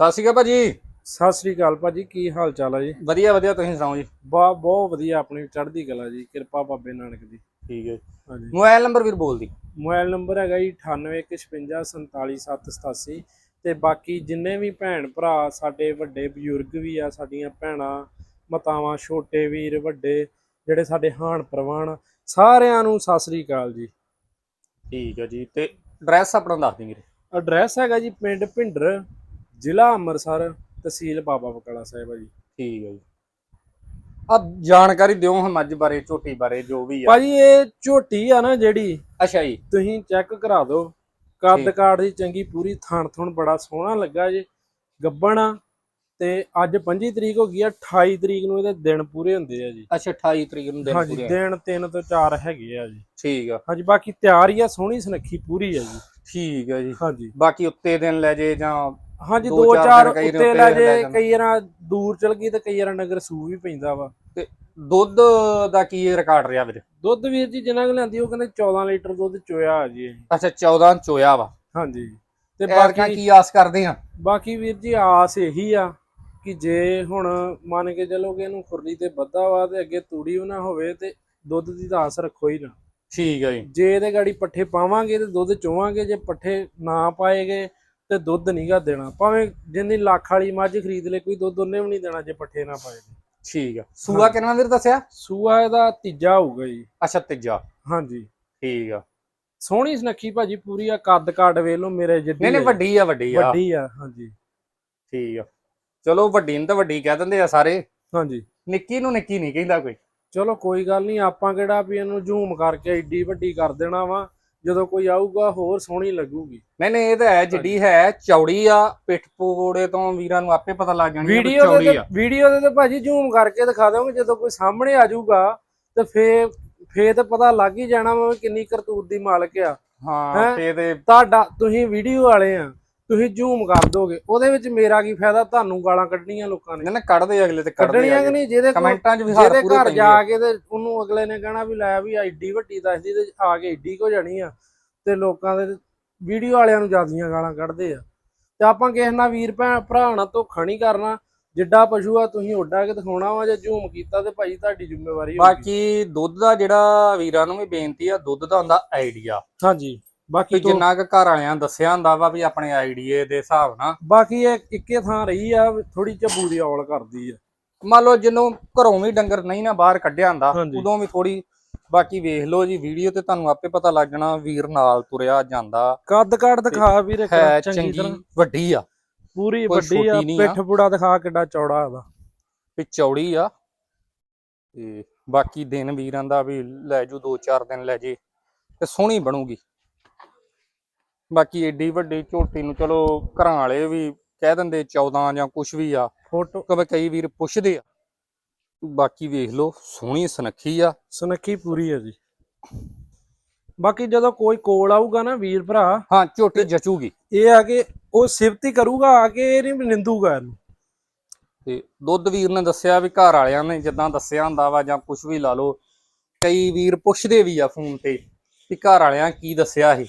ਸਤਿ ਸ਼੍ਰੀ ਅਕਾਲ ਭਾਜੀ। ਸਤਿ ਸ੍ਰੀ ਅਕਾਲ ਭਾਜੀ ਕੀ ਹਾਲ ਚਾਲ ਹੈ ਜੀ? ਵਧੀਆ ਵਧੀਆ ਤੁਸੀਂ ਸੁਣਾਓ ਜੀ? ਬਾ ਬਹੁਤ ਵਧੀਆ ਆਪਣੀ ਚੜ੍ਹਦੀ ਕਲਾ ਜੀ ਕਿਰਪਾ ਬਾਬੇ ਨਾਨਕ ਦੀ। ਠੀਕ ਹੈ ਹਾਂਜੀ। ਮੋਬਾਈਲ ਨੰਬਰ ਵੀਰ ਬੋਲ ਦੀ। ਮੋਬਾਈਲ ਨੰਬਰ ਹੈਗਾ ਜੀ 9815547787 ਤੇ ਬਾਕੀ ਜਿੰਨੇ ਵੀ ਭੈਣ ਭਰਾ ਸਾਡੇ ਵੱਡੇ ਬਜ਼ੁਰਗ ਵੀ ਆ ਸਾਡੀਆਂ ਭੈਣਾਂ ਮਾਤਾਵਾਂ ਛੋਟੇ ਵੀਰ ਵੱਡੇ ਜਿਹੜੇ ਸਾਡੇ ਹਾਣ ਪ੍ਰਵਾਨ ਸਾਰਿਆਂ ਨੂੰ ਸਤਿ ਸ੍ਰੀ ਅਕਾਲ ਜੀ। ਠੀਕ ਹੈ ਜੀ ਤੇ ਐਡਰੈਸ ਆਪਣਾ ਦੱਸ ਦਿਓ ਵੀਰੇ। ਐਡਰੈਸ ਹੈਗਾ ਜੀ ਪਿੰਡ ਭਿੰਡਰ ਜ਼ਿਲ੍ਹਾ ਅੰਮ੍ਰਿਤਸਰ ਤਹਿਸੀਲ ਬਾਬਾ ਬਕਾਲਾ ਸਾਹਿਬ ਆ ਜੀ। ਠੀਕ ਹੈ ਜੀ। ਆ ਜਾਣਕਾਰੀ ਦਿਓ ਹੁਣ ਮੱਝ ਬਾਰੇ ਝੋਟੀ ਬਾਰੇ ਜੋ ਵੀ ਆ। ਭਾਜੀ ਇਹ ਝੋਟੀ ਆ ਨਾ ਜਿਹੜੀ ਅੱਛਾ ਜੀ। ਤੁਸੀਂ ਚੈੱਕ ਕਰਾ ਦਿਓ। ਕੱਦ ਠੀਕ। ਕਾਠ ਦੀ ਚੰਗੀ ਪੂਰੀ ਥਣ ਥਣ ਬੜਾ ਸੋਹਣਾ ਲੱਗਾ ਜੇ। ਗੱਬਣ ਆ ਤੇ ਅੱਜ 25 ਤਰੀਕ ਹੋ ਗਈ ਆ 28 ਤਰੀਕ ਨੂੰ ਇਹਦੇ ਦਿਨ ਪੂਰੇ ਹੁੰਦੇ ਆ ਜੀ। ਅੱਛਾ 28 ਤਰੀਕ ਨੂੰ ਦਿਨ ਹਾਂਜੀ ਪੂਰੇ ਆ। ਦਿਨ 3 ਤੋਂ 4 ਹੈਗੇ ਆ ਜੀ। ਠੀਕ ਆ। ਹਾਂਜੀ ਬਾਕੀ ਤਿਆਰ ਆ ਸੋਹਣੀ ਸੁਨੱਖੀ ਪੂਰੀ ਆ ਜੀ। ਠੀਕ ਹੈ ਜੀ। ਹਾਂਜੀ। ਬਾਕੀ ਉੱਤੇ ਦਿਨ ਲੈ ਜੇ ਜਾਂ ਹਾਂਜੀ ਦੋ ਦੋ ਚਾਰ ਚਾਰ ਦਿਨ ਕਈ ਉੱਤੇ ਲੈ ਜੇ ਜਾਂਦੇ। ਕਈ ਵਾਰ ਦੂਰ ਚਲ ਗਈ ਤੇ ਕਈ ਵਾਰ ਨਗਰ ਸੂ ਵੀ ਪੈਂਦਾ ਵਾ। ਤੇ ਦੁੱਧ ਦਾ ਕੀ ਰਿਕਾਰਡ ਰਿਹਾ ਵੀਰੇ? ਦੁੱਧ ਵੀਰ ਜੀ ਜਿੰਨਾ ਕੁ ਲੈਂਦੀ ਉਹ ਕਹਿੰਦੇ 14 ਲੀਟਰ ਦੁੱਧ ਚੋਇਆ ਆ ਜੀ। ਅੱਛਾ 14 ਚੋਇਆ ਵਾ। ਹਾਂਜੀ। ਤੇ ਬਾਕੀ ਬਾਕੀ ਕੀ ਆਸ ਕਰਦੇ ਆ? ਬਾਕੀ ਵੀਰ ਜੀ ਆਸ ਇਹੀ ਆ ਕਿ ਜੇ ਹੁਣ ਮੰਨ ਕੇ ਚੱਲੋ ਕਿ ਇਹਨੂੰ ਖੁਰਲੀ ਤੇ ਬੱਧਾ ਵਾ ਤੇ ਅੱਗੇ ਤੂੜੀ ਵੀ ਨਾ ਹੋਵੇ ਤੇ ਦੁੱਧ ਦੀ ਤਾਂ ਆਸ ਰੱਖੋ ਹੀ ਨਾ। ਠੀਕ ਹੈ ਜੀ। ਜੇ ਇਹਦੇ ਗਾੜੀ ਪੱਠੇ ਪਾਵਾਂਗੇ ਤੇ ਦੁੱਧ ਚੋਵਾਂਗੇ ਜੇ ਪੱਠੇ ਨਾ ਪਾਏਗੇ ਤੇ ਦੁੱਧ ਨਹੀਂਗਾ ਦੇਣਾ। ਭਾਵੇਂ ਜਿੰਨੀ ਲੱਖ ਵਾਲੀ ਮੱਝ ਖਰੀਦ ਲੇ ਕੋਈ ਦੁੱਧ ਉਹਨੇ ਵੀ ਨਹੀਂ ਦੇਣਾ ਜੇ ਪੱਠੇ ਨਾ ਪਾਏਗੇ ਠੀਕ ਆ। ਸੂਆ ਕਿੰਨਾ ਵੀਰ ਦੱਸਿਆ? ਸੂਆ ਇਹਦਾ ਤੀਜਾ ਹੋਊਗਾ ਜੀ। ਅੱਛਾ ਤੀਜਾ। ਹਾਂਜੀ। ਠੀਕ ਆ। ਸੋਹਣੀ ਸੁਨੱਖੀ ਭਾਜੀ ਪੂਰੀ ਆ ਕੱਦ ਕਾਠ ਵੇਖ ਲਓ ਮੇਰੇ ਜਿੱਡੀ ਨਹੀਂ ਨਹੀਂ। ਵੱਡੀ ਆ ਵੱਡੀ ਆ। ਵੱਡੀ ਆ ਹਾਂਜੀ। ਠੀਕ ਆ। ਚਲੋ ਵੱਡੀ ਨੂੰ ਤਾਂ ਵੱਡੀ ਕਹਿ ਦਿੰਦੇ ਆ ਸਾਰੇ। ਹਾਂਜੀ। ਨਿੱਕੀ ਨੂੰ ਨਿੱਕੀ ਨਹੀਂ ਕਹਿੰਦਾ ਕੋਈ। ਚਲੋ ਕੋਈ ਗੱਲ ਨਹੀਂ ਆਪਾਂ ਕਿਹੜਾ ਵੀ ਇਹਨੂੰ ਝੂਮ ਕਰਕੇ ਏਡੀ ਵੱਡੀ ਕਰ ਦੇਣਾ ਵਾ। ਜਦੋਂ ਕੋਈ ਆਊਗਾ ਹੋਰ ਸੋਹਣੀ ਲੱਗੂਗੀ। ਨਹੀਂ ਨਹੀਂ ਇਹ ਤਾਂ ਹੈ ਜਿੱਡੀ ਹੈ ਚੌੜੀ ਆ ਪਿੱਠ ਪੋੜੇ ਤੋਂ ਵੀਰਾਂ ਨੂੰ ਆਪੇ ਪਤਾ ਲੱਗ ਜਾਣੀ ਵੀ ਵੀਡੀਓ ਚੌੜੀ ਦੇ ਆ। ਵੀਡੀਓ ਦੇ ਤੇ ਭਾਜੀ ਝੂਮ ਕਰਕੇ ਦਿਖਾ ਦੋਗੇ ਜਦੋਂ ਕੋਈ ਸਾਹਮਣੇ ਆ ਜਾਊਗਾ ਤੇ ਫੇ ਫੇ ਤੇ ਪਤਾ ਲੱਗ ਹੀ ਜਾਣਾ ਵੀ ਕਿੰਨੀ ਕਰਤੂਤ ਦੀ ਮਾਲਕ ਆ। ਹਾਂ ਹੈਂ? ਤੇ ਤੇ ਤੁਹਾਡਾ ਤੁਸੀਂ ਵੀਡੀਓ ਵਾਲੇ ਆ। ਤੁਸੀਂ ਝੂਮ ਕਰ ਦੋਗੇ ਉਹਦੇ ਵਿੱਚ ਮੇਰਾ ਕੀ ਫਾਇਦਾ? ਤੁਹਾਨੂੰ ਗਾਲਾਂ ਕੱਢਣੀਆਂ ਲੋਕਾਂ ਨੇ। ਨਾ ਕੱਢਦੇ ਅਗਲੇ ਤੇ ਕੱਢਣੀਆਂ ਕਿ ਨਹੀਂ? ਜਿਹਦੇ ਕਮੈਂਟਾਂ 'ਚ ਵੀ ਹਾਰ ਪੂਰੇ ਘਰ ਜਾ। ਕੇ ਤੇ ਉਹਨੂੰ ਅਗਲੇ ਨੇ ਕਹਿਣਾ ਵੀ ਲੈ ਵੀ ਐਡੀ ਵੱਡੀ ਦੱਸਦੀ ਤੇ ਆ ਕੇ ਐਡੀ ਕੋ ਜਾਣੀ ਆ। ਤੇ ਲੋਕਾਂ ਦੇ ਵੀਡੀਓ ਵਾਲਿਆਂ ਨੂੰ ਜਿਆਦੀਆਂ ਗਾਲਾਂ ਕੱਢਦੇ ਆ। ਤੇ ਆਪਾਂ ਕਿਸੇ ਨਾਲ ਵੀਰ ਭੈਣ ਭਰਾ ਨਾਲ ਧੋਖਾ ਨਹੀਂ ਕਰਨਾ। ਜਿੱਡਾ ਪਸ਼ੂ ਆ ਤੁਸੀਂ ਓਡਾ ਕੇ ਦਿਖਾਉਣਾ ਵਾ ਜੇ ਝੂਮ ਕੀਤਾ ਤੇ ਭਾਈ ਤੁਹਾਡੀ ਜ਼ਿੰਮੇਵਾਰੀ ਬਾਕੀ ਦੁੱਧ ਦਾ ਜਿਹੜਾ ਵੀਰਾਂ ਨੂੰ ਵੀ ਬੇਨਤੀ ਆ ਦੁੱਧ ਦਾ ਹੁੰਦਾ ਆਈਡੀਆ ਹਾਂਜੀ। ਬਾਕੀ ਤੋਂ ਜਿੰਨਾ ਕੁ ਘਰ ਵਾਲਿਆਂ ਦੱਸਿਆ ਹੁੰਦਾ ਵਾ ਵੀ ਆਪਣੇ ਆਈਡੀਏ ਦੇ ਹਿਸਾਬ ਨਾਲ। ਬਾਕੀ ਇਹ ਇੱਕੇ ਥਾਂ ਰਹੀ ਆ ਥੋੜੀ ਝੱਬੂ ਦੀ ਔਲ ਕਰਦੀ ਆ। ਮੰਨ ਲਓ ਜਦੋਂ ਘਰੋਂ ਵੀ ਡੰਗਰ ਨਹੀਂ ਨਾ ਬਾਹਰ ਕੱਢਿਆ ਹੁੰਦਾ ਹਾਂਜੀ। ਉਦੋਂ ਵੀ ਥੋੜੀ ਬਾਕੀ ਵੇਖ ਲਓ ਜੀ ਵੀਡੀਓ ਤੇ ਤੁਹਾਨੂੰ ਆਪੇ ਪਤਾ ਲੱਗ ਜਾਣਾ ਵੀਰ ਨਾਲ ਤੁਰਿਆ ਜਾਂਦਾ। ਕੱਦ ਕਾਠ ਦਿਖਾ ਵੀਰ ਇੱਕ ਹੈ ਚੰਗੀ ਚੰਗੀ ਤਰ੍ਹਾਂ। ਵੱਡੀ ਆ। ਪੂਰੀ ਕੋਈ ਵੱਡੀ ਆ ਛੋਟੀ ਨਹੀਂ ਆ। ਪਿੱਠ ਪੁੜਾ ਦਿਖਾ ਕਿੱਡਾ ਚੌੜਾ ਇਹਦਾ ਵੀ ਚੌੜੀ ਆ। ਤੇ ਬਾਕੀ ਦਿਨ ਵੀਰਾਂ ਦਾ ਵੀ ਲੈ ਜੂ 2-4 ਦਿਨ ਲੈ ਜੇ ਤੇ ਸੋਹਣੀ ਬਣੂਗੀ। ਬਾਕੀ ਏਡੀ ਵੱਡੀ ਝੋਟੀ ਨੂੰ ਚਲੋ ਘਰਾਂ ਵਾਲੇ ਵੀ ਕਹਿ ਦਿੰਦੇ 14 ਜਾਂ ਕੁਝ ਵੀ ਆ। ਫੋਟੋ ਕਦੇ ਕਈ ਵੀਰ ਪੁੱਛਦੇ ਆ। ਬਾਕੀ ਵੇਖ ਲਓ ਸੋਹਣੀ ਸੁਨੱਖੀ ਆ। ਸੁਨੱਖੀ ਪੂਰੀ ਆ ਜੀ। ਬਾਕੀ ਜਦੋਂ ਕੋਈ ਕੋਲ ਆਊਗਾ ਨਾ ਵੀਰ ਭਰਾ ਹਾਂ ਝੋਟੀ ਜਚੂਗੀ। ਇਹ ਆ ਕਿ ਉਹ ਸਿਫਤੀ ਕਰੂਗਾ ਆ ਕੇ ਇਹ ਨਹੀਂ ਨਿੰਦੂਗਾ ਇਹਨੂੰ। ਤੇ ਦੁੱਧ ਵੀਰ ਨੇ ਦੱਸਿਆ ਵੀ ਘਰ ਵਾਲਿਆਂ ਨੇ ਜਿੱਦਾਂ ਦੱਸਿਆ ਹੁੰਦਾ ਵਾ ਜਾਂ ਕੁਝ ਵੀ ਲਾ ਲਓ। ਕਈ ਵੀਰ ਪੁੱਛਦੇ ਵੀ ਆ ਫੋਨ ਤੇ ਕਿ ਘਰ ਵਾਲਿਆਂ ਕੀ ਦੱਸਿਆ ਸੀ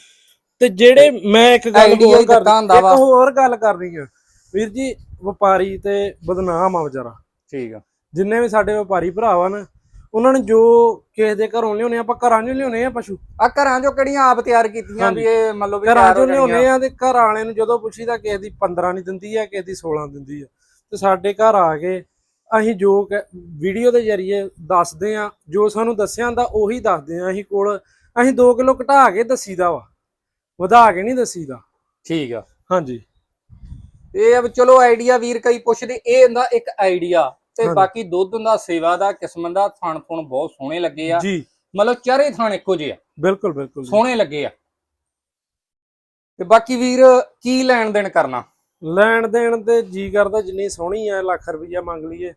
ਤੇ ਜਿਹੜੇ ਮੈਂ ਇੱਕ ਗੱਲ Idea ਹੋਰ ਦਿੱਤਾ ਕਰ ਹੁੰਦਾ ਇੱਕ ਵਾ। ਹੋਰ ਗੱਲ ਕਰਨੀ ਆ। ਵੀਰ ਜੀ ਵਪਾਰੀ ਤੇ ਬਦਨਾਮ ਆ ਵਿਚਾਰਾ। ਠੀਕ ਆ। ਜਿੰਨੇ ਵੀ ਸਾਡੇ ਵਪਾਰੀ ਭਰਾ ਵਾ ਨਾ ਉਹਨਾਂ ਨੂੰ ਜੋ ਕਿਸੇ ਦੇ ਘਰੋਂ ਲਿਆਉਣੇ ਆਪਾਂ ਘਰਾਂ 'ਚੋਂ ਲਿਆਉਣੇ ਆ ਪਸ਼ੂ। ਆ ਘਰਾਂ ਚੋਂ ਕਿਹੜੀਆਂ ਆਪ ਤਿਆਰ ਕੀਤੀਆਂ ਵੀ ਇਹ ਮੰਨ ਲਓ ਵੀ ਘਰਾਂ ਤਿਆਰ ਹੋ ਚੋਂ ਲਿਆਉਣੇ ਜਾਣੀਆਂ ਆ ਤੇ ਘਰ ਵਾਲਿਆਂ ਨੂੰ ਜਦੋਂ ਪੁੱਛੀਦਾ ਕਿਸੇ ਦੀ 15 ਨਹੀਂ ਦਿੰਦੀ ਆ ਕਿਸੇ ਦੀ 16 ਦਿੰਦੀ ਆ। ਤੇ ਸਾਡੇ ਘਰ ਆ ਕੇ ਅਸੀਂ ਜੋ ਵੀਡੀਓ ਦੇ ਜ਼ਰੀਏ ਦੱਸਦੇ ਆ ਜੋ ਸਾਨੂੰ ਦੱਸਿਆ ਹੁੰਦਾ ਉਹੀ ਦੱਸਦੇ ਆ। ਅਸੀਂ ਕੋਲ ਅਸੀਂ 2 ਕਿਲੋ ਘਟਾ ਕੇ ਦੱਸੀਦਾ ਵਾ। ਵਧਾ ਕੇ ਨਹੀਂ ਦੱਸੀਦਾ ਠੀਕ ਆ। ਹਾਂਜੀ। ਇਹ ਆ ਚਲੋ ਆਈਡੀਆ ਵੀਰ ਕਈ ਪੁੱਛਦੇ ਇਹ ਹੁੰਦਾ ਇੱਕ ਆਈਡੀਆ ਤੇ। ਬਾਕੀ ਦੁੱਧ ਦਾ ਸੇਵਾ ਦਾ ਕਿਸਮ ਦਾ ਥਣ ਥੁਣ ਬਹੁਤ ਸੋਹਣੇ ਲੱਗੇ ਆ। ਜੀ। ਮਤਲਬ ਚਾਰੇ ਥਣ ਇੱਕੋ ਜਿਹੇ ਆ। ਬਿਲਕੁਲ ਬਿਲਕੁਲ। ਸੋਹਣੇ ਲੱਗੇ ਆ। ਤੇ ਬਾਕੀ ਵੀਰ ਕੀ ਲੈਣ ਦੇਣ ਕਰਨਾ? ਲੈਣ ਦੇਣ ਤੇ ਜੀ ਕਰਦਾ ਜਿੰਨੀ ਸੋਹਣੀ ਆ ਲੱਖ ਰੁਪਈਆ ਮੰਗ ਲਈਏ।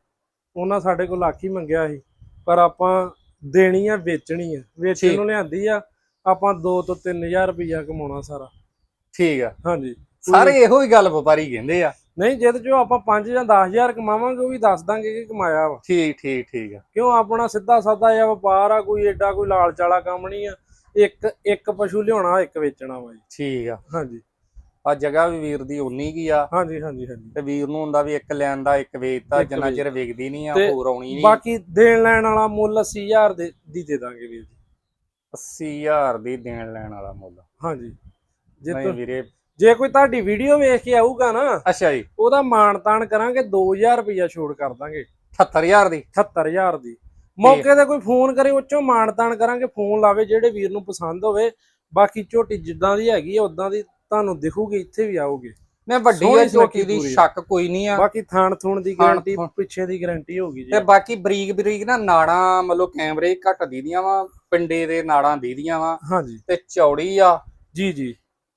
ਉਹਨਾਂ ਸਾਡੇ ਕੋਲ ਲੱਖ ਹੀ ਮੰਗਿਆ ਸੀ ਪਰ ਆਪਾਂ ਦੇਣੀ ਆ ਵੇਚਣੀ ਆ। ਵੇਚਣ। ਨੂੰ ਲਿਆਂਦੀ ਆ ਆਪਾਂ 2 ਤੋਂ 3000 ਰੁਪਈਆ ਕਮਾਉਣਾ ਸਾਰਾ। ਠੀਕ ਆ। ਹਾਂਜੀ। ਸਾਰੇ ਇਹੋ ਹੀ ਗੱਲ ਵਪਾਰੀ ਕਹਿੰਦੇ ਆ। ਨਹੀਂ ਜਿਹਦੇ ਚੋਂ ਆਪਾਂ 5 ਜਾਂ 10000 ਕਮਾਵਾਂਗੇ ਉਹ ਵੀ ਦੱਸ ਦਾਂਗੇ ਕਿ ਕਮਾਇਆ ਵਾ। ਠੀਕ ਠੀਕ ਠੀਕ ਆ। ਕਿਉਂ? ਆਪਣਾ ਸਿੱਧਾ ਸਾਦਾ ਜਿਹਾ ਵਪਾਰ ਆ ਕੋਈ ਏਡਾ ਕੋਈ ਲਾਲਚ ਵਾਲਾ ਕੰਮ ਨਹੀਂ ਆ। ਇੱਕ ਇੱਕ ਪਸ਼ੂ ਲਿਆਉਣਾ ਇੱਕ ਵੇਚਣਾ ਵਾ ਜੀ। ਠੀਕ ਆ। ਹਾਂਜੀ। ਆ ਜਗ੍ਹਾ ਵੀ ਵੀਰ ਦੀ ਉਨੀ ਕੀ ਆ। ਹਾਂਜੀ ਹਾਂਜੀ ਹਾਂਜੀ। ਤੇ ਵੀਰ ਨੂੰ ਹੁੰਦਾ ਵੀ ਇੱਕ ਲੈਣ ਦਾ ਇੱਕ ਇੱਕ ਜਿੰਨਾ ਚਿਰ ਵੇਚ। ਵੇਚਦੀ ਨਹੀਂ ਆ ਹੋਰ ਆਉਣੀ ਨਹੀਂ। ਬਾਕੀ ਦੇਣ ਲੈਣ ਵਾਲਾ ਮੁੱਲ 80000 ਦੇ ਦੀ ਦੇ ਦਾਂਗੇ ਵੀਰ ਜੀ। 80000 ਦੀ ਦੇਣ ਲੈਣ ਵਾਲਾ ਮੁੱਲ। ਹਾਂਜੀ। ਜੇ ਨਹੀਂ ਤੁ- ਵੀਰੇ। ਜੇ ਕੋਈ ਤੁਹਾਡੀ ਵੀਡੀਓ ਵੇਖ ਕੇ ਆਊਗਾ ਨਾ ਅੱਛਾ ਜੀ। ਉਹਦਾ ਮਾਣ ਤਾਣ ਕਰਾਂਗੇ 2000 ਰੁਪਇਆ ਛੋੜ ਕਰ ਦਾਂਗੇ। 78000 ਦੀ? 78000 ਦੀ। ਮੌਕੇ ਤੇ ਕੋਈ ਫੋਨ ਕਰੇ ਉੱਚੋਂ ਮਾਣ ਤਾਣ ਕਰਾਂਗੇ ਫੋਨ ਲਾਵੇ ਜਿਹੜੇ ਵੀਰ ਨੂੰ ਪਸੰਦ ਹੋਵੇ। ਬਾਕੀ ਝੋਟੀ ਜਿੱਦਾਂ ਦੀ ਹੈਗੀ ਆ ਉਦਾਂ ਦੀ ਤੁਹਾਨੂੰ ਦਿਖੂਗੀ ਇੱਥੇ ਵੀ ਆਊਗੀ। ਮੈਂ ਵੱਡੀ ਸੋਹਣੀ ਆ ਝੋਟੀ ਸੁਨੱਖੀ ਦੀ ਪੂਰੀ। ਸ਼ੱਕ ਕੋਈ ਨਹੀਂ ਆ। ਬਾਕੀ ਥਾਣ ਥੂਣ ਦੀ ਥਾਣ ਗਾਰੰਟੀ ਥੂਣ। ਪਿੱਛੇ ਦੀ ਗਾਰੰਟੀ ਹੋਗੀ ਜੀ। ਤੇ ਬਾਕੀ ਬਰੀਕ ਬਰੀਕ ਨਾ ਨਾੜਾਂ ਮਤਲਬ ਕੈਮਰੇ ਘੱਟ ਦੀਦੀਆਂ ਵਾ। ਪਿੰਡੇ ਦੇ ਨਾੜਾਂ ਦੀਦੀਆਂ ਵਾ। ਹਾਂਜੀ। ਤੇ ਚੌੜੀ ਆ। ਜੀ ਜੀ।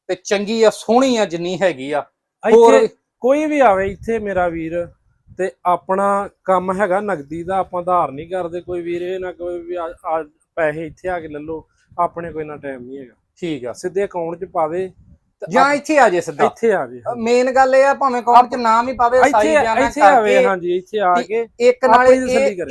ਤੇ ਚੰਗੀ ਆ ਸੋਹਣੀ ਆ ਜਿੰਨੀ ਹੈਗੀ ਆ। ਹੋਰ ਇੱਥੇ ਕੋਈ ਵੀ ਆਵੇ ਇੱਥੇ ਮੇਰਾ ਵੀਰ ਤੇ ਆਪਣਾ ਕੰਮ ਹੈਗਾ ਨਗਦੀ ਦਾ ਆਪਾਂ ਧਾਰ ਨਹੀਂ ਕਰਦੇ ਕੋਈ ਵੀਰ ਇਹ ਨਾ ਕੋਈ ਵੀ ਪੈਸੇ ਇੱਥੇ ਆ ਕੇ ਲੈ ਲਓ ਆਪਣੇ ਕੋਈ ਨਾ ਟਾਈਮ ਨਹੀਂ ਹੈਗਾ। ਠੀਕ ਆ। ਸਿੱਧੇ ਅਕਾਊਂਟ 'ਚ ਪਾਵੇ ਜਾਂ ਇੱਥੇ ਆ ਜੇ ਸਿੱਧਾ। ਇੱਥੇ ਆ ਜੇ ਮੇਨ ਗੱਲ ਇਹ ਆ ਭਾਵੇਂ ਅਕਾਊਂਟ 'ਚ ਨਾਮ ਹੀ ਪਾਵੇ ਸਾਈ ਜਾਣਾ ਇੱਥੇ ਆਵੇ ਹਾਂਜੀ ਇੱਥੇ ਆ ਕੇ ਇੱਕ ਨਾਲੇ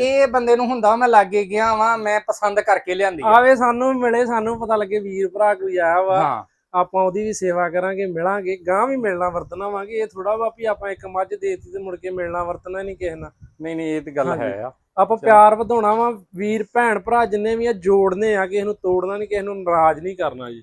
ਇਹ ਬੰਦੇ ਨੂੰ ਹੁੰਦਾ ਮੈਂ ਲਾਗੇ ਗਿਆ ਵਾਂ ਮੈਂ ਪਸੰਦ ਕਰਕੇ ਲਿਆਂਦੀ। ਆਵੇ ਸਾਨੂੰ ਮਿਲੇ ਸਾਨੂੰ ਪਤਾ ਲੱਗੇ ਵੀਰ ਭਰਾ ਕੋਈ ਆਇਆ ਵਾ। ਆਪਾਂ ਉਹਦੀ ਵੀ ਸੇਵਾ ਕਰਾਂਗੇ ਮਿਲਾਂਗੇ ਗਾਂ ਵੀ ਮਿਲਣਾ ਵਰਤਣਾ ਵਾਂਗੇ ਇਹ ਥੋੜਾ ਵਾ ਵੀ ਆਪਾਂ ਇੱਕ ਮੱਝ ਦੇਤੀ ਤੇ ਮੁੜ ਕੇ ਮਿਲਣਾ ਵਰਤਣਾ ਨਹੀਂ ਕਿਸੇ ਨਾਲ। ਨਹੀਂ ਨਹੀਂ ਇਹ ਤੇ ਗੱਲ। ਹੈ ਆ। ਆਪਾਂ ਪਿਆਰ ਵਧਾਉਣਾ ਵਾ ਵੀਰ ਭੈਣ ਭਰਾ ਜਿੰਨੇ ਵੀ ਆ ਜੋੜਨੇ ਆ ਕਿਸੇ ਨੂੰ ਤੋੜਨਾ ਨਹੀਂ ਕਿਸੇ ਨੂੰ ਨਾਰਾਜ਼ ਨਹੀਂ ਕਰਨਾ ਜੀ।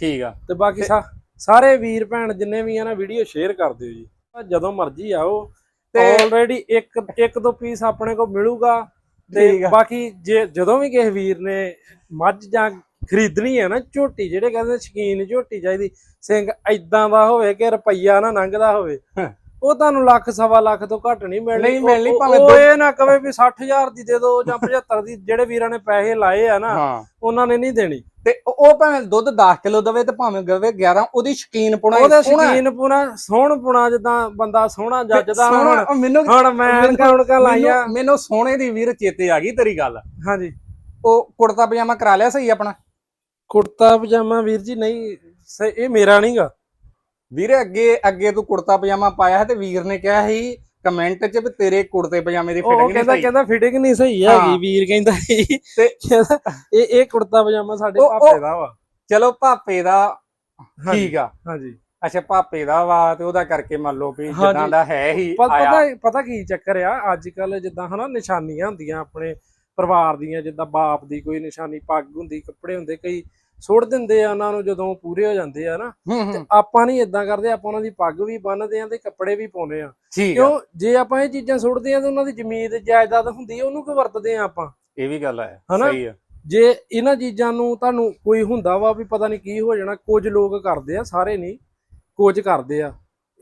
ਠੀਕ ਆ। ਤੇ ਬਾਕੀ ਸਾ- ਸਾਰੇ ਵੀਰ ਭੈਣ ਜਿੰਨੇ ਵੀ ਆ ਨਾ ਵੀਡੀਓ ਸ਼ੇਅਰ ਕਰ ਦਿਓ ਜੀ। ਜਦੋਂ ਮਰਜ਼ੀ ਆਓ। ਤੇ ਆਲਰੇਡੀ ਇੱਕ ਇੱਕ ਦੋ ਪੀਸ ਆਪਣੇ ਕੋਲ ਮਿਲੂਗਾ। ਤੇ। ਬਾਕੀ ਜੇ ਜਦੋਂ ਵੀ ਕਿਸੇ ਵੀਰ ਨੇ ਮੱਝ ਜਾਂ ਖਰੀਦਣੀ ਹੈ ਨਾ ਝੋਟੀ ਜਿਹੜੇ ਕਹਿੰਦੇ ਸ਼ਕੀਨ ਝੋਟੀ ਚਾਹੀਦੀ ਸਿੰਘ ਐਦਾਂ ਦਾ ਹੋਵੇ ਕਿ ਰੁਪਈਆ ਨਾ ਲੰਘਦਾ ਹੋਵੇ। ਉਹ ਤੁਹਾਨੂੰ ਲੱਖ ਸਵਾ ਲੱਖ ਤੋਂ ਘੱਟ ਨਹੀਂ ਮਿਲਣੀ। ਨਹੀਂ ਮਿਲਣੀ, ਭਾਵੇਂ ਉਹ ਦੋ- ਇਹ ਨਾ ਕਵੇ ਵੀ 60000 ਦੀ ਦੇ ਦਿਓ ਜਾਂ 75 ਦੀ ਜਿਹੜੇ ਵੀਰਾਂ ਨੇ ਪੈਸੇ ਲਾਏ ਆ ਨਾ ਉਹਨਾਂ ਨੇ ਨਹੀਂ ਦੇਣੀ। ਤੇ ਉਹ ਭਾਵੇਂ ਦੁੱਧ 10 ਕਿਲੋ ਦਵੇ ਤੇ ਭਾਵੇਂ ਗਵੇ 11 ਉਹਦੀ ਸ਼ਕੀਨ ਪੁਣਾ ਉਹਦਾ ਸ਼ਕੀਨ ਪੁਣਾ ਸੋਹਣ ਪੁਣਾ ਜਿੱਦਾਂ ਬੰਦਾ ਸੋਹਣਾ ਜੱਜਦਾ ਹੁਣ। ਮੈਨੂੰ ਹੁਣ ਮੈਂ ਕੌਣਕਾ ਲਾਈਆਂ। ਮੈਨੂੰ- ਸੋਹਣੇ ਦੀ ਵੀਰ ਚੇਤੇ ਆ ਗਈ ਤੇਰੀ ਗੱਲ। ਹਾਂਜੀ। ਉਹ ਕੁੜਤਾ ਪਜਾਮਾ ਕਰਾ ਲਿਆ ਸਹੀ ਆਪਣਾ? ਕੁੜਤਾ ਪਜਾਮਾ ਵੀਰ ਜੀ ਨਹੀਂ ਸ- ਇਹ ਮੇਰਾ ਨਹੀਂਗਾ ਵੀਰੇ ਅੱਗੇ ਅੱਗੇ ਤੂੰ ਕੁੜਤਾ ਪਜਾਮਾ ਪਾਇਆ ਹੈ ਤੇ ਵੀਰ ਨੇ ਕਿਹਾ ਸੀ ਕਮੈਂਟ 'ਚ ਵੀ ਤੇਰੇ ਕੁੜਤੇ ਪਜਾਮੇ ਦੀ ਉਹ ਫਿਟਿੰਗ ਨਹੀਂ ਕਹਿੰਦਾ ਸਹੀ ਕਹਿੰਦਾ ਫਿਟਿੰਗ ਨਹੀਂ ਸਹੀ ਹਾਂ। ਹੈਗੀ ਵੀਰ ਕਹਿੰਦਾ ਸੀ। ਤੇ- ਕਹਿੰਦਾ ਇਹ ਇਹ ਕੁੜਤਾ ਪਜਾਮਾ ਸਾਡੇ ਉਹ- ਉਹ- ਪਾਪੇ ਦਾ ਵਾ ਚਲੋ ਭਾਪੇ ਦਾ ਹਾਂਜੀ, ਠੀਕ ਆ ਹਾਂਜੀ ਅੱਛਾ ਭਾਪੇ ਦਾ ਵਾ ਤੇ ਉਹਦਾ ਕਰਕੇ ਮੰਨ ਲਓ ਵੀ ਹਾਂਜੀ। ਜਿੱਦਾਂ ਦਾ ਹੈ ਹੀ ਪ- ਆਇਆ ਪਤਾ ਪਤਾ ਕੀ ਚੱਕਰ ਆ ਅੱਜ ਕੱਲ ਜਿੱਦਾਂ ਹਨਾ ਨਿਸ਼ਾਨੀਆਂ ਹੁੰਦੀਆਂ ਆਪਣੇ ਪਰਿਵਾਰ ਦੀਆਂ ਜਿੱਦਾਂ ਬਾਪ ਦੀ ਕੋਈ ਨਿਸ਼ਾਨੀ ਪੱਗ ਹੁੰਦੀ ਕੱਪੜੇ ਹੁੰਦੇ ਕਈ ਸੁੱਟ ਦਿੰਦੇ ਆ ਉਹਨਾਂ ਨੂੰ ਜਦੋਂ ਪੂਰੇ ਹੋ ਜਾਂਦੇ ਆ ਨਾ ਹੂੰ ਆਪਾਂ ਨਹੀਂ ਇਦਾਂ ਕਰਦੇ ਆਪਾਂ ਉਹਨਾਂ ਦੀ ਪੱਗ ਵੀ ਬੰਨਦੇ ਆ ਤੇ ਕੱਪੜੇ ਵੀ ਪਾਉਂਦੇ ਆ। ਕਿਉਂ? ਜੇ ਆਪਾਂ ਇਹ ਚੀਜ਼ਾਂ ਸੁੱਟਦੇ ਆ ਤਾਂ ਉਹਨਾਂ ਦੀ ਜ਼ਮੀਨ ਜਾਇਦਾਦ ਹੁੰਦੀ ਆ ਉਹਨੂੰ ਕਿਉਂ ਵਰਤਦੇ ਆ ਆਪਾਂ? ਇਹ ਵੀ ਗੱਲ ਹੈ? ਸਹੀ ਆ। ਜੇ ਇਹਨਾਂ ਚੀਜ਼ਾਂ ਨੂੰ ਤੁਹਾਨੂੰ ਕੋਈ ਹੁੰਦਾ ਵਾ ਵੀ ਪਤਾ ਨਹੀਂ ਕੀ ਹੋ ਜਾਣਾ ਕੁਝ ਲੋਕ ਕਰਦੇ ਆ ਸਾਰੇ ਨਹੀਂ ਕੁਝ ਕਰਦੇ ਆ।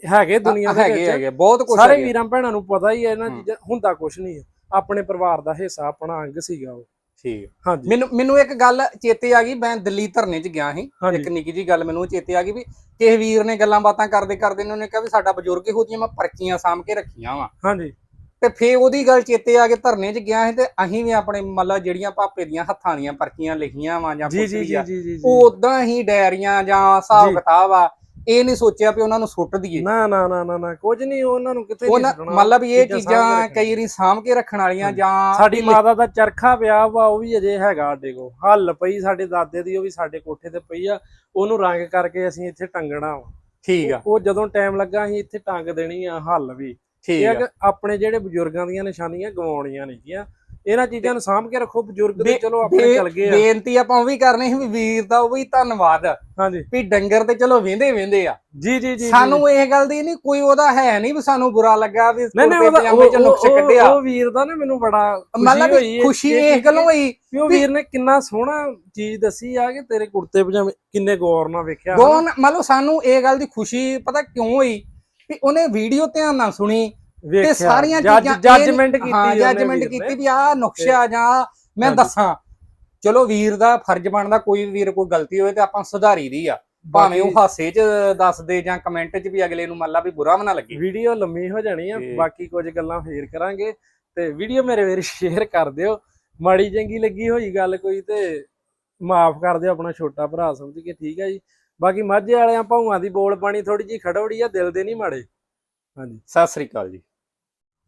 ਹੈਗੇ ਦੁਨੀਆ ਦੇ ਹੈਗੇ ਹੈਗੇ ਬਹੁਤ ਕੁਝ ਸਾਰੇ ਵੀਰਾਂ ਭੈਣਾਂ ਨੂੰ ਪਤਾ ਹੀ ਹੈ ਇਹਨਾਂ। ਚੀਜ਼ਾਂ ਹੁੰਦਾ ਕੁਝ ਨਹੀਂ ਆਪਣੇ ਪਰਿਵਾਰ ਦਾ ਹਿੱਸਾ ਆਪਣਾ ਅੰਗ ਸੀਗਾ ਉਹ। ਠੀਕ। ਹਾਂਜੀ। ਮੈਨੂੰ ਮੈਨੂੰ ਇੱਕ ਗੱਲ ਚੇਤੇ ਆ ਗਈ ਮੈਂ ਦਿੱਲੀ ਧਰਨੇ 'ਚ ਗਿਆ ਸੀ। ਇੱਕ ਨਿੱਕੀ ਜੀ ਗੱਲ ਮੈਨੂੰ ਚੇਤੇ ਆ ਗਈ ਵੀ ਕਿਸੇ ਵੀਰ ਨੇ ਗੱਲਾਂ ਬਾਤਾਂ ਕਰਦੇ ਕਰਦੇ ਨੇ ਉਹਨੇ ਕਿਹਾ ਵੀ ਸਾਡਾ ਬਜ਼ੁਰਗ ਇਹੋ ਜਿਹੀਆਂ ਮੈਂ ਪਰਚੀਆਂ ਸਾਂਭ ਕੇ ਰੱਖੀਆਂ ਵਾ। ਹਾਂਜੀ। ਤੇ ਫੇਰ ਉਹਦੀ ਗੱਲ ਚੇਤੇ ਆ ਕੇ ਧਰਨੇ 'ਚ ਗਿਆ ਸੀ ਤੇ ਅਸੀਂ ਵੀ ਆਪਣੇ ਮਤਲਬ ਜਿਹੜੀਆਂ ਭਾਪੇ ਦੀਆਂ ਹੱਥਾਂ ਦੀਆਂ ਪਰਚੀਆਂ ਲਿਖੀਆਂ ਵਾ ਜਾਂ ਜੀ ਵੀ ਆ। ਉਹ ਉਦਾਂ ਹੀ ਡਾਇਰੀਆਂ ਜਾਂ ਹਿਸਾਬ। ਕਿਤਾਬ ਆ ਇਹ ਨਹੀਂ ਸੋਚਿਆ ਵੀ ਉਹਨਾਂ ਨੂੰ ਸੁੱਟ ਦਈਏ। ਨਾ ਨਾ ਨਾ ਨਾ ਨਾ ਕੁਝ ਨਹੀਂ ਉਹਨਾਂ ਨੂੰ ਕਿਤੇ ਨਹੀਂ ਸੁੱਟਣਾ। ਮਤਲਬ ਇਹ ਚੀਜ਼ਾਂ। ਕਈ ਵਾਰੀ ਸਾਂਭ ਕੇ ਰੱਖਣ ਵਾਲੀਆਂ। ਜਾਂ ਸਾਡੀ ਮਾਤਾ ਦਾ ਚਰਖਾ ਪਿਆ ਵਾ ਉਹ ਵੀ ਅਜੇ ਹੈਗਾ ਸਾਡੇ ਕੋਲ। ਹੱਲ ਪਈ ਸਾਡੇ ਦਾਦੇ ਦੀ ਉਹ ਵੀ ਸਾਡੇ ਕੋਠੇ ਤੇ ਪਈ ਆ। ਉਹਨੂੰ ਰੰਗ ਕਰਕੇ ਅਸੀਂ ਇੱਥੇ ਟੰਗਣਾ ਵਾ। ਠੀਕ ਆ। ਉਹ ਜਦੋਂ ਟਾਈਮ ਲੱਗਾ ਅਸੀਂ ਇੱਥੇ ਟੰਗ ਦੇਣੀ ਆ ਹੱਲ ਵੀ। ਠੀਕ ਆ ਆਪਣੇ ਜਿਹੜੇ ਬਜ਼ੁਰਗਾਂ ਦੀਆਂ ਨਿਸ਼ਾਨੀਆਂ ਗਵਾਉਣੀਆਂ ਨਹੀਂਆਂ ਇਹਨਾਂ ਚੀਜ਼ਾਂ ਨੂੰ ਸਾਂਭ ਕੇ ਰੱਖੋ ਬਜ਼ੁਰਗ ਤੇ ਚਲੋ ਆਪਣੇ ਚਲ ਗਏ ਆ। ਬੇਨਤੀ ਆਪਾਂ ਉਹ ਵੀ ਕਰਨੀ ਸੀ ਵੀ ਵੀਰ ਦਾ ਉਹ ਵੀ ਧੰਨਵਾਦ। ਹਾਂਜੀ। ਵੀ ਡੰਗਰ ਤੇ ਚਲੋ ਵੇਂਦੇ ਵੇਂਦੇ ਆ। ਜੀ ਜੀ ਜੀ। ਸਾਨੂੰ ਇਹ ਗੱਲ ਦੀ ਨਹੀਂ ਕੋਈ ਉਹਦਾ ਹੈ ਨਹੀਂ ਵੀ ਸਾਨੂੰ ਬੁਰਾ ਲੱਗਾ ਵੀ ਨਹੀਂ ਨਹੀਂ ਉਹਦਾ ਚ ਉਹ- ਨੁਕਸ ਕੱਢਿਆ। ਉਹ ਵੀਰ ਦਾ ਨਾ ਮੈਨੂੰ ਬੜਾ ਮਤਲਬ ਖੁਸ਼ੀ ਇਹ ਇਸ ਗੱਲੋਂ ਹੋਈ ਵੀ ਉਹ ਵੀਰ ਨੇ ਕਿੰਨਾ ਸੋਹਣਾ ਚੀਜ਼ ਦੱਸੀ ਆ ਕਿ ਤੇਰੇ ਕੁੜਤੇ ਪਜਾਮੇ ਕਿੰਨੇ ਗੌਰ ਨਾਲ ਵੇਖਿਆ ਲਓ ਸਾਨੂੰ ਇਹ ਗੱਲ ਦੀ ਖੁਸ਼ੀ ਪਤਾ ਕਿਉਂ ਹੋਈ ਵੀ ਉਹਨੇ ਵੀਡੀਓ ਧਿਆਨ ਨਾਲ ਸੁਣੀ ਤੇ ਸਾਰੀਆਂ ਚੀਜ਼ਾਂ ਜੱਜਮੈਂਟ ਕੀਤੀ ਹਾਂ ਜੱਜਮੈਂਟ ਕੀਤੀ। ਵੀ ਆਹ ਨੁਕਸ਼ਾ ਜਾਂ ਮੈਂ। ਦੱਸਾਂ। ਚਲੋ ਵੀਰ ਦਾ ਫਰਜ਼ ਬਣਦਾ ਕੋਈ ਵੀ ਵੀਰ ਕੋਈ ਗਲਤੀ ਹੋਵੇ ਤੇ ਆਪਾਂ ਸੁਧਾਰੀ ਦੀ ਆ। ਭਾਵੇਂ ਉਹ ਹਾਸੇ 'ਚ ਦੱਸ ਦੇ ਜਾਂ ਕਮੈਂਟ 'ਚ ਵੀ ਅਗਲੇ ਨੂੰ ਮੰਨ ਲਾ ਵੀ ਬੁਰਾ ਵੀ ਨਾ ਲੱਗੇ। ਵੀਡੀਓ ਲੰਮੀ ਹੋ ਜਾਣੀ ਆ ਬਾਕੀ ਕੁਝ ਗੱਲਾਂ ਫੇਰ ਕਰਾਂਗੇ। ਤੇ ਵੀਡੀਓ ਮੇਰੇ ਵੀਰ ਸ਼ੇਅਰ ਕਰ ਦਿਓ। ਮਾੜੀ ਚੰਗੀ ਲੱਗੀ ਹੋਈ ਗੱਲ ਕੋਈ ਤੇ ਮਾਫ ਕਰ ਦਿਓ ਆਪਣਾ ਛੋਟਾ ਭਰਾ ਸਮਝ ਕੇ ਠੀਕ ਆ ਜੀ। ਬਾਕੀ ਮਾਝੇ ਵਾਲਿਆਂ ਭਾਊਆਂ ਦੀ ਬੋਲ ਪਾਣੀ ਥੋੜੀ ਜੀ ਖੜਵੜੀ ਆ ਦਿਲ ਦੇ ਨਹੀਂ ਮਾੜੇ। ਹਾਂਜੀ। ਸਤਿ ਸ੍ਰੀ ਅਕਾਲ ਜੀ।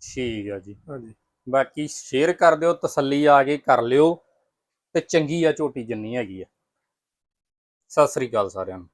ਠੀਕ ਆ ਜੀ। ਹਾਂਜੀ। ਬਾਕੀ ਸ਼ੇਅਰ ਕਰ ਦਿਓ ਤਸੱਲੀ ਆ ਕੇ ਕਰ ਲਿਓ ਤੇ ਚੰਗੀ ਆ ਝੋਟੀ ਜਿੰਨੀ ਹੈਗੀ ਆ। ਸਤਿ ਸ੍ਰੀ ਅਕਾਲ ਸਾਰਿਆਂ ਨੂੰ।